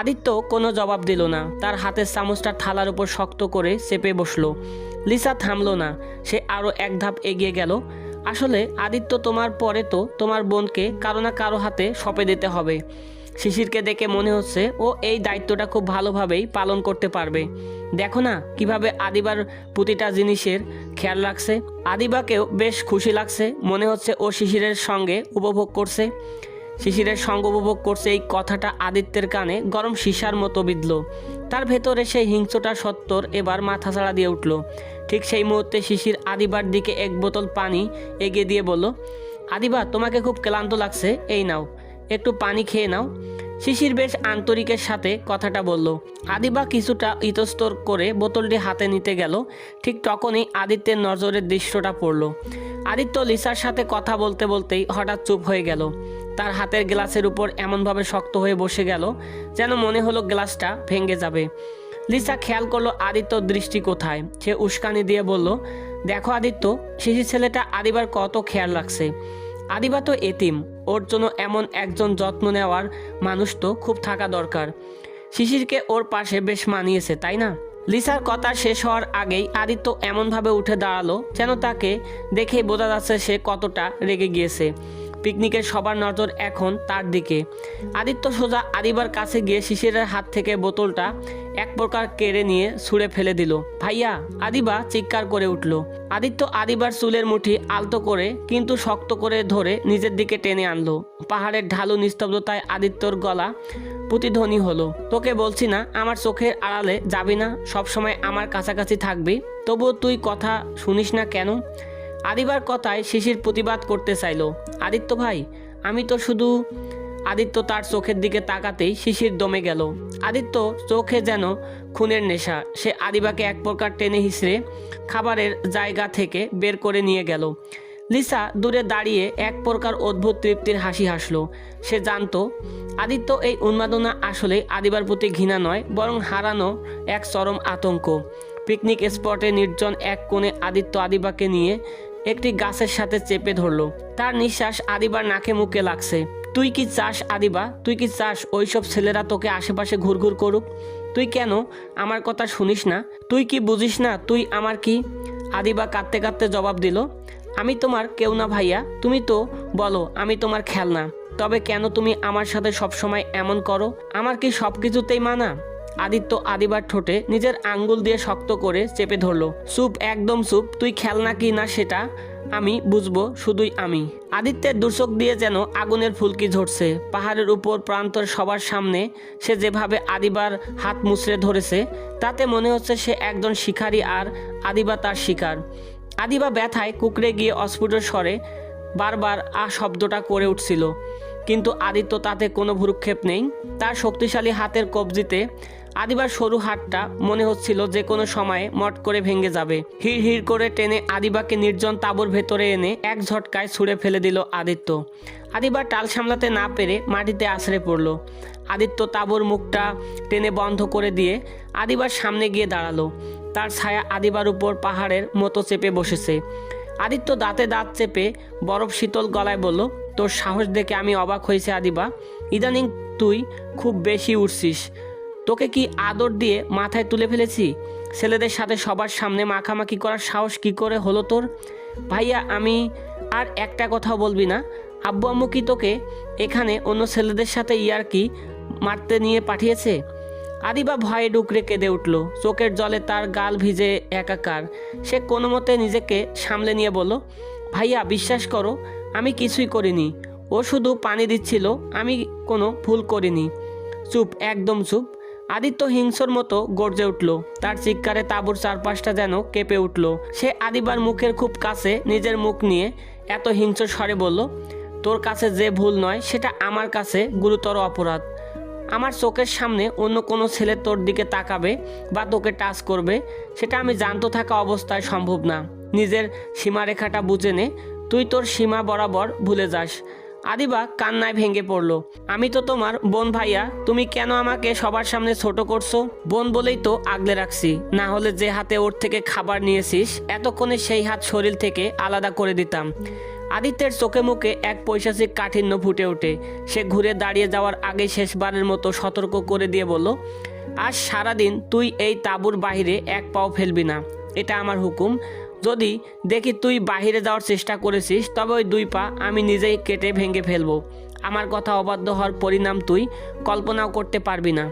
আদিত্য কোনো জবাব দিল না। তার হাতের চামচটা থালার উপর শক্ত করে চেপে বসল। লিসা থামলো না। সে আরও এক ধাপ এগিয়ে গেল। আসলে আদিত্য তোমার পরে তো তোমার বোনকে কারও না কারও হাতে সঁপে দিতে হবে। শিশিরকে দেখে মনে হচ্ছে ও এই দায়িত্বটা খুব ভালোভাবেই পালন করতে পারবে। দেখো না কীভাবে আদিবার প্রতিটা জিনিসের খেয়াল রাখছে। আদিবাকেও বেশ খুশি লাগছে। মনে হচ্ছে ও শিশিরের সঙ্গে উপভোগ করছে। শিশিরের সঙ্গ উপভোগ করছে এই কথাটা আদিত্যের কানে গরম সীসার মতো বিঁধল। তার ভেতরে সেই হিংস্রটা সত্তর এবার মাথা ছাড়া দিয়ে উঠল। ঠিক সেই মুহূর্তে শিশির আদিবার দিকে এক বোতল পানি এগিয়ে দিয়ে বলল, আদিবা, তোমাকে খুব ক্লান্ত লাগছে, এই নাও। একটু পানি খেয়ে নাও। শিশির বেশ আন্তরিকের সাথে কথাটা বলল। আদিবা কিছুটা ইতস্তর করে বোতলটি হাতে নিতে গেল। ঠিক তখনই আদিত্যের নজরের দৃশ্যটা পড়ল। আদিত্য লিসার সাথে কথা বলতে বলতেই হঠাৎ চুপ হয়ে গেল। তার হাতের গ্লাসের উপর এমনভাবে শক্ত হয়ে বসে গেল যেন মনে হলো গ্লাসটা ভেঙে যাবে। লিসা খেয়াল করল আদিত্যর দৃষ্টি কোথায়। সে উস্কানি দিয়ে বলল, দেখো আদিত্য, শিশির ছেলেটা আদিবার কত খেয়াল রাখছে। আদিবা তো এতিম, ওর জন্য এমন একজন যত্ন নেওয়ার মানুষ তো খুব থাকা দরকার। শিশিরকে ওর পাশে বেশ মানিয়েছে, তাই না? লিসার কথা শেষ হওয়ার আগেই আদিত্য এমনভাবে উঠে দাঁড়াল যেন তাকে দেখেই বোঝা যাচ্ছে সে কতটা রেগে গিয়েছে। পিকনিকের সবার নজর এখন তার দিকে। আদিত্য সোজা আদিবার কাছে গিয়ে শিশিরের হাত থেকে বোতলটা এক প্রকার কেড়ে নিয়ে ছুঁড়ে ফেলে দিল। ভাইয়া, আদিবা চিৎকার করে উঠল। আদিত্য আদিবার চুলের মুঠি আলতো করে কিন্তু শক্ত করে ধরে নিজের দিকে টেনে আনলো। পাহাড়ের ঢালু নিস্তব্ধতায় আদিত্যর গলা প্রতিধ্বনি হলো। তোকে বলছি না, আমার চোখের আড়ালে যাবি না? সবসময় আমার কাছাকাছি থাকবি? তবুও তুই কথা শুনিস না কেন? আদিবার কথায় শিশির প্রতিবাদ করতে চাইলো। আদিত্য ভাই, আমি তো শুধু আদিত্য তার চোখের দিকে তাকাতেই শিশির দমে গেল। আদিত্য চোখে যেন খুনের নেশা, সে আদিবাকে এক প্রকার টেনে হিসড়ে খাবারের জায়গা থেকে বের করে নিয়ে গেল। লিসা দূরে দাঁড়িয়ে এক প্রকার অদ্ভুত তৃপ্তির হাসি হাসলো। সে জানতো, আদিত্য এই উন্মাদনা আসলে আদিবার প্রতি ঘৃণা নয়, বরং হারানো এক চরম আতঙ্ক। পিকনিক স্পটে নির্জন এক কোণে আদিত্য আদিবাকে নিয়ে একটি গাছের সাথে চেপে ধরলো। তার নিঃশ্বাস আদিবার নাকে মুখে লাগছে। তুই কি চাস আদিবা? তুই কি চাস ওইসব ছেলেরা তোকে আশেপাশে ঘুরঘুর করুক? তুই কেন? আমার কথা শুনিস না? তুই কি বুঝিস না? তুই আমার কি? আদিবা কাঁদতে কাঁদতে জবাব দিল, আমি তোমার কেউ না ভাইয়া। তুমি তো, বলো, আমি তোমার খেলনা। তবে কেন তুমি আমার সাথে সবসময় এমন করো? আমার কি সব কিছুতেই মানা? আদিত্য আদিবার ঠোঁটে নিজের আঙ্গুল দিয়ে শক্ত করে চেপে ধরলো চুপ একদম চুপ তুই খেলনা কি না সেটা আমি বুঝব, শুধুই আমি। আদিত্যের দুচোখ দিয়ে যেন আগুনের ফুলকি ঝরছে, পাহাড়ের উপর প্রান্তর সবার সামনে সে যেভাবে আদিবার হাত মুচড়ে ধরেছে, তাতে মনে হচ্ছে সে একজন শিকারী আর আদিবা তার শিকার। আদিবা ব্যথায় কুকড়ে গিয়ে অস্ফুট স্বরে বারবার আ শব্দটা করে উঠছিল, কিন্তু আদিত্য তাতে কোনো ভ্রুক্ষেপ নেই। তার শক্তিশালী হাতের কবজিতে আদিবার সরু হাতটা মনে হচ্ছিল যে কোনো সময়ে মট করে ভেঙে যাবে। হিড় হিড় করে টেনে আদিবাকে নির্জন তাঁবুর ভেতরে এনে এক ঝটকায় ছুঁড়ে ফেলে দিল আদিত্য। আদিবার টাল সামলাতে না পেরে মাটিতে আছড়ে পড়ল। আদিত্য তাঁবুর মুখটা টেনে বন্ধ করে দিয়ে আদিবার সামনে গিয়ে দাঁড়াল। তার ছায়া আদিবার উপর পাহাড়ের মতো চেপে বসেছে। আদিত্য দাঁতে দাঁত চেপে বরফ শীতল গলায় বলল, তোর সাহস দেখে আমি অবাক হয়েছে আদিবা। ইদানিং তুই খুব বেশি উঠছিস তোকে কি আদর দিয়ে মাথায় তুলে ফেলেছি? ছেলেদের সাথে সবার সামনে মাখামাখি করার সাহস কি করে হলো তোর? ভাইয়া, আমি আর একটা কথাও বলবি না। আব্বু আম্মু কি তোকে এখানে অন্য ছেলেদের সাথে ইয়ার কি মারতে নিয়ে পাঠিয়েছে? আদিবা ভয়ে ডুকরে কেঁদে উঠল। চোখের জলে তার গাল ভিজে একাকার। সে কোনো মতে নিজেকে সামলে নিয়ে বলল, ভাইয়া, বিশ্বাস করো, আমি কিছুই করিনি। ও শুধু পানি দিচ্ছিল, আমি কোনো ভুল করিনি। চুপ, একদম চুপ। আদিত্য হিংসর মতো গর্জে উঠল। তার চিৎকারে তাঁবুর চারপাশটা যেন কেঁপে উঠল। সে আদিবার মুখের খুব কাছে নিজের মুখ নিয়ে এত হিংস্র স্বরে বলল, তোর কাছে যে ভুল নয়, সেটা আমার কাছে গুরুতর অপরাধ। আমার চোখের সামনে অন্য কোনো ছেলে তোর দিকে তাকাবে বা তোকে টাচ করবে, সেটা আমি জানত থাকা অবস্থায় সম্ভব না। নিজের সীমারেখাটা বুঝে নে। তুই তোর সীমা বরাবর ভুলে যাস। আদিবা কান্নায় ভেঙে পড়ল। আমি তো তোমার বোন ভাইয়া, তুমি কেন আমাকে সবার সামনে ছোট করছ? বোন বলেই তো আগলে রাখছি। না হলে যে হাতে ওর থেকে খাবার নিয়েছিস, এতক্ষণে সেই হাত শরীর থেকে আলাদা করে দিতাম। আদিত্যের চোখে মুখে এক পৈশাচিক কাঠিন্য ফুটে ওঠে। সে ঘুরে দাঁড়িয়ে যাওয়ার আগে শেষবারের মতো সতর্ক করে দিয়ে বলল, আজ সারাদিন তুই এই তাঁবুর বাইরে এক পাও ফেলবি না। এটা আমার হুকুম। যদি দেখি তুই বাহিরে যাওয়ার চেষ্টা করেছিস, তবে ওই দুই পা আমি নিজেই কেটে ভেঙে ফেলব। আমার কথা অবাধ্য হওয়ার পরিণাম তুই কল্পনাও করতে পারবি না।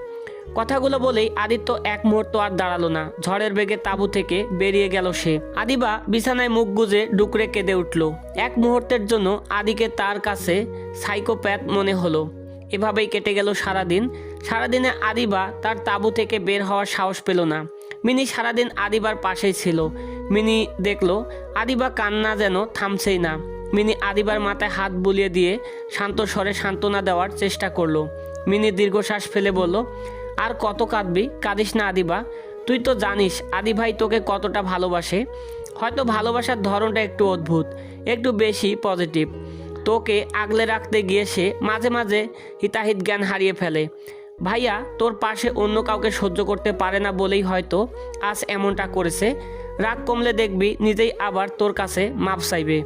কথাগুলো বলেই আদিত্য এক মুহূর্ত আর দাঁড়াল না। ঝড়ের বেগে তাঁবু থেকে বেরিয়ে গেল সে। আদিবা বিছানায় মুখ গুজে ডুকরে কেঁদে উঠল। এক মুহূর্তের জন্য আদিকে তার কাছে সাইকোপ্যাথ মনে হলো। এভাবেই কেটে গেল সারাদিন। সারাদিনে আদিবা তার তাঁবু থেকে বের হওয়ার সাহস পেল না। মিনি সারাদিন আদিবার পাশেই ছিল। মিনি দেখল, আদিবা কান্না যেন থামছেই না। মিনি আদিবার মাথায় হাত বুলিয়ে দিয়ে শান্ত স্বরে সান্ত্বনা দেওয়ার চেষ্টা করল। মিনি দীর্ঘশ্বাস ফেলে বলল, আর কত কাঁদবি? কাঁদিস না আদিবা। তুই তো জানিস আদি ভাই তোকে কতটা ভালোবাসে। হয়তো ভালোবাসার ধরনটা একটু অদ্ভুত, একটু বেশি পজিটিভ। তোকে আগলে রাখতে গিয়ে সে মাঝে মাঝে হিতাহিত জ্ঞান হারিয়ে ফেলে। ভাইয়া, তোর পাশে অন্য কাউকে সহ্য করতে পারে না বলেই হয়তো আজ এমনটা করেছে। রাগ কমলে দেখবি নিজেই আবার তোর কাছে মাপ চাইবে।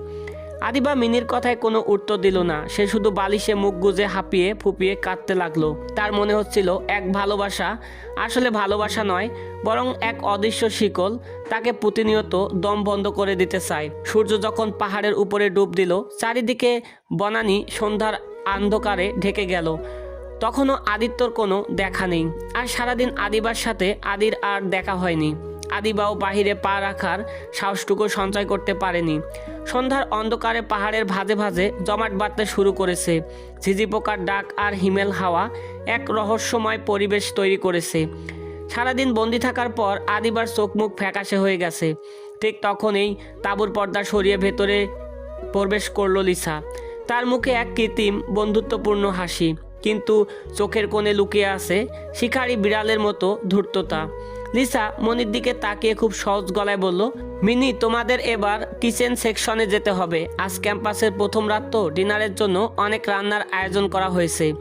আদিবা মিনির কথায় কোনো উত্তর দিল না। সে শুধু বালিশে মুখ গুজে হাঁপিয়ে ফুপিয়ে কাঁদতে লাগল। তার মনে হচ্ছিল এক ভালোবাসা আসলে ভালোবাসা নয়, বরং এক অদৃশ্য শিকল তাকে প্রতিনিয়ত দম বন্ধ করে দিতে চায়। সূর্য যখন পাহাড়ের উপরে ডুব দিল, চারিদিকে বনানি সন্ধ্যার অন্ধকারে ঢেকে গেল। তখনও আদিত্যর কোনো দেখা নেই। আর সারাদিন আদিবার সাথে আদির আর দেখা হয়নি। আদিবাও বাহিরে পা রাখার সাহসটুকু সঞ্চয় করতে পারেনি। সন্ধ্যার অন্ধকারে পাহাড়ের ভাজে ভাজে জমাট বাঁধতে শুরু করেছে। ঝিঝি পোকার ডাক আর হিমেল হাওয়া এক রহস্যময় পরিবেশ তৈরি করেছে। সারাদিন বন্দি থাকার পর আদিবার চোখ মুখ ফ্যাকাশে হয়ে গেছে। ঠিক তখনই তাঁবুর পর্দা সরিয়ে ভেতরে প্রবেশ করল লিসা। তার মুখে এক কৃত্রিম বন্ধুত্বপূর্ণ হাসি। কিন্তু চোখের কোণে লুকিয়ে আছে শিকারি বিড়ালের মতো ধূর্ততা। লিসা মনির দিকে তাকিয়ে খুব সহজ গলায় বলল, মিনি, তোমাদের এবার কিচেন সেকশনে যেতে হবে। আজ ক্যাম্পাসের প্রথম রাত তো, ডিনারের জন্য অনেক রান্নার আয়োজন করা হয়েছে।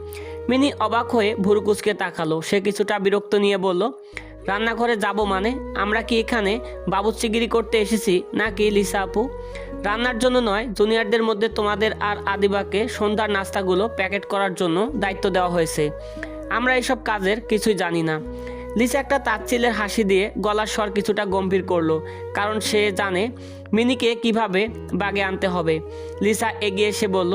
মিনি অবাক হয়ে ভুরুকুচকে তাকালো। সে কিছুটা বিরক্ত নিয়ে বলল, রান্নাঘরে যাব মানে? আমরা কি এখানে বাবুচিগিরি করতে এসেছি নাকি লিসা আপু? রান্নার জন্য নয়, জুনিয়রদের মধ্যে তোমাদের আর আদিবাকে সন্ধ্যার নাস্তাগুলো প্যাকেট করার জন্য দায়িত্ব দেওয়া হয়েছে। আমরা এসব কাজের কিছুই জানি না। লিসা একটা তাচ্ছিলের হাসি দিয়ে গলার স্বর কিছুটা গম্ভীর করল, কারণ সে জানে মিনিকে কীভাবে বাগে আনতে হবে। লিসা এগিয়ে এসে বলল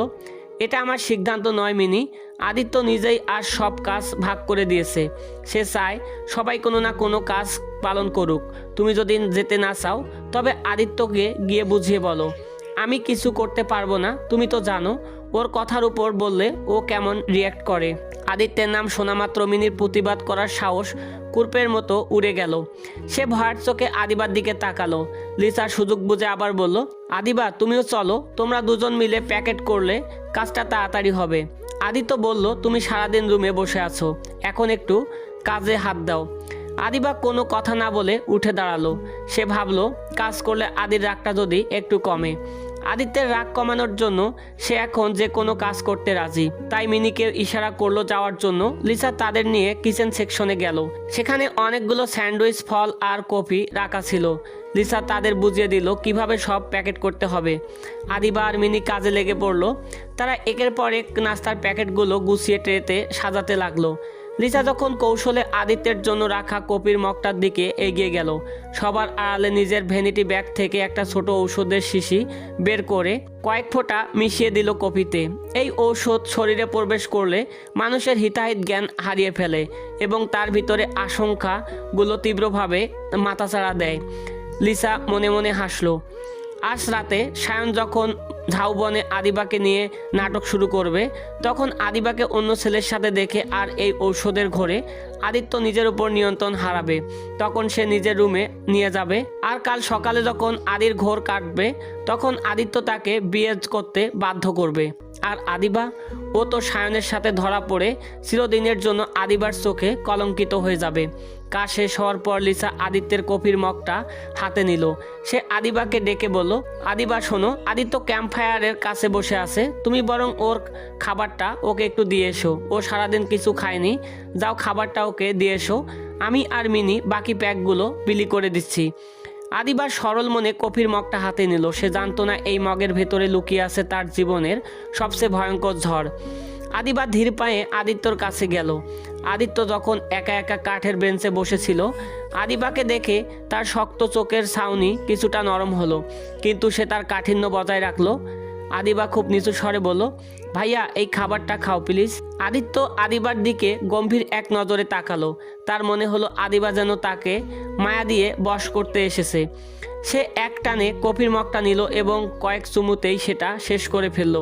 এটা আমার সিদ্ধান্ত নয়, মিনি। আদিত্য নিজেই আর সব কাজ ভাগ করে দিয়েছে। সে চায় সবাই কোনো না কোনো কাজ পালন করুক। তুমি যদি যেতে না চাও, তবে আদিত্যকে গিয়ে বুঝিয়ে বলো। আমি কিছু করতে পারব না, তুমি তো জানো। ওর কথার উপর বললে ও কেমন রিয়্যাক্ট করে। আদিত্যের নাম শোনামাত্র মিনির প্রতিবাদ করার সাহস কুর্পের মতো উড়ে গেল। সে ভয়ার চোখে আদিবার দিকে তাকালো। লিসার সুযোগ বুঝে আবার বলল, আদিবা, তুমিও চলো, তোমরা দুজন মিলে প্যাকেট করলে কাজটা তাড়াতাড়ি হবে। আদিত্য বলল, তুমি সারাদিন রুমে বসে আছো, এখন একটু কাজে হাত দাও। আদিবা কোনো কথা না বলে উঠে দাঁড়াল। সে ভাবলো, কাজ করলে আদির রাগটা যদি একটু কমে। আদিত্যের রাগ কমানোর জন্য সে এখন যে কোনো কাজ করতে রাজি। তাই মিনিকে ইশারা করল যাওয়ার জন্য। লিসা তাদের নিয়ে কিচেন সেকশনে গেল। সেখানে অনেকগুলো স্যান্ডউইচ, ফল আর কফি রাখা ছিল। লিসা তাদের বুঝিয়ে দিল কীভাবে সব প্যাকেট করতে হবে। আদিবা আর মিনি কাজে লেগে পড়ল। তারা একের পর এক নাস্তার প্যাকেটগুলো গুছিয়ে ট্রেতে সাজাতে লাগল। লিসা যখন কৌশলে আদিত্যের জন্য রাখা কপির মগটার দিকে এগিয়ে গেল, সবার আড়ালে নিজের ভ্যানিটি ব্যাগ থেকে একটা ছোট ঔষধের শিশি বের করে কয়েক ফোঁটা মিশিয়ে দিল কপিতে। এই ঔষধ শরীরে প্রবেশ করলে মানুষের হিতাহিত জ্ঞান হারিয়ে ফেলে এবং তার ভিতরে আশঙ্কাগুলো তীব্রভাবে মাথাচাড়া দেয়। লিসা মনে মনে হাসলো। আজ রাতে সায়ন যখন ঝাউবনে আদিবাকে নিয়ে নাটক শুরু করবে। তখন আদিবাকে অন্য ছেলের সাথে দেখে আর এই ঔষধের ঘরে আদিত্য নিজের উপর নিয়ন্ত্রণ হারাবে। তখন সে নিজের রুমে নিয়ে যাবে। আর কাল সকালে যখন আদির ঘোর কাটবে, তখন আদিত্য তাকে বিয়ে করতে বাধ্য করবে। আর আদিবা ও তো সায়নের সাথে ধরা পড়ে, চিরদিনের জন্য আদিবার চোখে কলঙ্কিত হয়ে যাবে। কাজ শেষ হওয়ার পর লিসা আদিত্যের কফির মগটা হাতে নিল। সে আদিবাকে ডেকে বলল, আদিবা, শোনো, আদিত্য ক্যাম্প ফায়ারের কাছে বসে আছে। তুমি বরং ওর খাবারটা ওকে একটু দিয়ে এসো। ও সারাদিন কিছু খায়নি। যাও খাবারটা ওকে দিয়ে এসো। আমি আর মিনি বাকি প্যাকগুলো বিলি করে দিচ্ছি। আদিবার সরল মনে কফির মগটা হাতে নিল। সে জানতো না এই মগের ভেতরে লুকিয়ে আছে তার জীবনের সবচেয়ে ভয়ঙ্কর ঝড়। আদিবা ধীর পায়ে আদিত্যর কাছে গেল। আদিত্য যখন একা একা কাঠের বেঞ্চে বসেছিল, আদিবাকে দেখে তার শক্ত চোখের ছাউনি কিছুটা নরম হলো। কিন্তু সে তার কাঠিন্য বজায় রাখল। আদিবা খুব নিচু স্বরে বলল, ভাইয়া, এই খাবারটা খাও প্লিজ আদিত্য আদিবার দিকে গম্ভীর এক নজরে তাকালো। তার মনে হলো আদিবা যেন তাকে মায়া দিয়ে বশ করতে এসেছে। সে এক টানে কফির মগটা নিল এবং কয়েক চুমুতেই সেটা শেষ করে ফেলল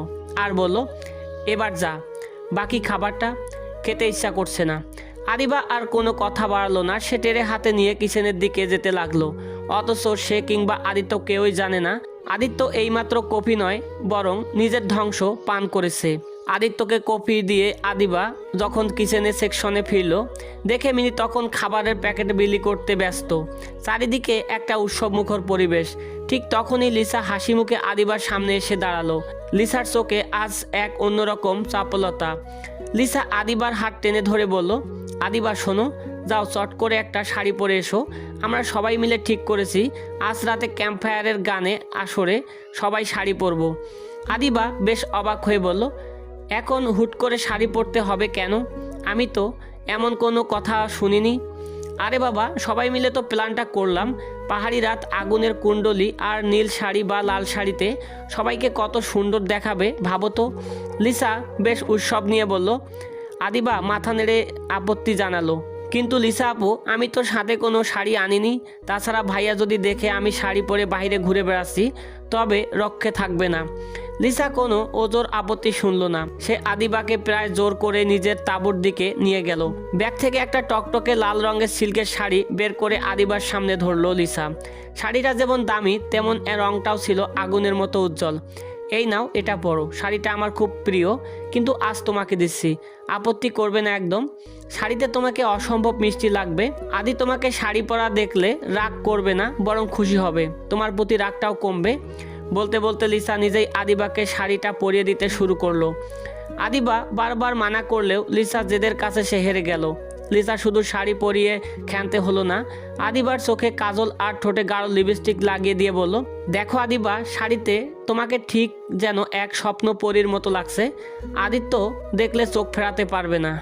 আর বলল, এবার যা, বাকি খাবারটা খেতে ইচ্ছা করছে না। আরিবা আর কোনো কথা বাড়ালো না, সে টেরে হাতে নিয়ে কিচেনের দিকে যেতে লাগল। অথচ সে কিংবা আদিত্য কেউই জানে না আদিত্য এইমাত্র কফি নয়, বরং নিজের ধ্বংস পান করেছে। আদিত্যকে কফি দিয়ে আদিবা যখন কিচেনে সেকশনে ফিরল, দেখে মিনি তখন খাবারের প্যাকেট বিলি করতে ব্যস্ত। চারিদিকে একটা উৎসবমুখর পরিবেশ। ঠিক তখনই লিসা হাসি মুখে আদিবার সামনে এসে দাঁড়াল। লিসার চোখে আজ এক অন্যরকম চাপলতা। লিসা আদিবার হাত টেনে ধরে বলল, আদিবা, শোনো যাও, চট করে একটা শাড়ি পরে এসো। আমরা সবাই মিলে ঠিক করেছি। আজ রাতে ক্যাম্পফায়ারের গানে, আসরে সবাই শাড়ি পরবো। আদিবা বেশ অবাক হয়ে বলল, এখন হুট করে শাড়ি পরতে হবে কেন? আমি তো এমন কোনো কথা শুনিনি। আরে বাবা, সবাই মিলে তো প্ল্যানটা করলাম। পাহাড়ি রাত, আগুনের কুণ্ডলি আর নীল শাড়ি বা লাল শাড়িতে সবাইকে কত সুন্দর দেখাবে, ভাবো তো। লিসা বেশ উৎসব নিয়ে বলল, আদিবা মাথা নেড়ে আপত্তি জানালো। কিন্তু লিসা আপু, আমি তো সাথে কোনো শাড়ি আনিনি। তাছাড়া ভাইয়া যদি দেখে আমি শাড়ি পরে বাইরে ঘুরে বেড়াচ্ছি, তবে রক্ষে থাকবে না। লিসা কোনো ওজোর আপত্তি শুনল না। সে আদিবাকে প্রায় জোর করে নিজের তাঁবুর দিকে নিয়ে গেল। ব্যাগ থেকে একটা টকটকে লাল রঙের সিল্কের শাড়ি বের করে আদিবার সামনে ধরলো লিসা। শাড়িটা যেমন দামি, তেমন এর রঙটাও ছিল আগুনের মতো উজ্জ্বল। এই নাও, এটা পরো। শাড়িটা আমার খুব প্রিয়, কিন্তু আজ তোমাকে দিচ্ছি। আপত্তি করবে না একদম। শাড়িতে তোমাকে অসম্ভব মিষ্টি লাগবে। আদি তোমাকে শাড়ি পরা দেখলে রাগ করবে না, বরং খুশি হবে। তোমার প্রতি রাগটাও কমবে। বলতে বলতে লিসা নিজেই আদিবাকে শাড়িটা পরিয়ে দিতে শুরু করল। আদিবা বারবার মানা করলেও লিসা জেদের কাছে সে হেরে গেল। লিসা শুধু শাড়ি পরিয়ে ক্ষান্তে হলো না, আদিবার চোখে কাজল আর ঠোঁটে গাঢ় লিপস্টিক লাগিয়ে দিয়ে বলল, দেখো আদিবা, শাড়িতে তোমাকে ঠিক যেন এক স্বপ্ন পরীর মতো লাগছে। আদিত্য দেখলে চোখ ফেরাতে পারবে না।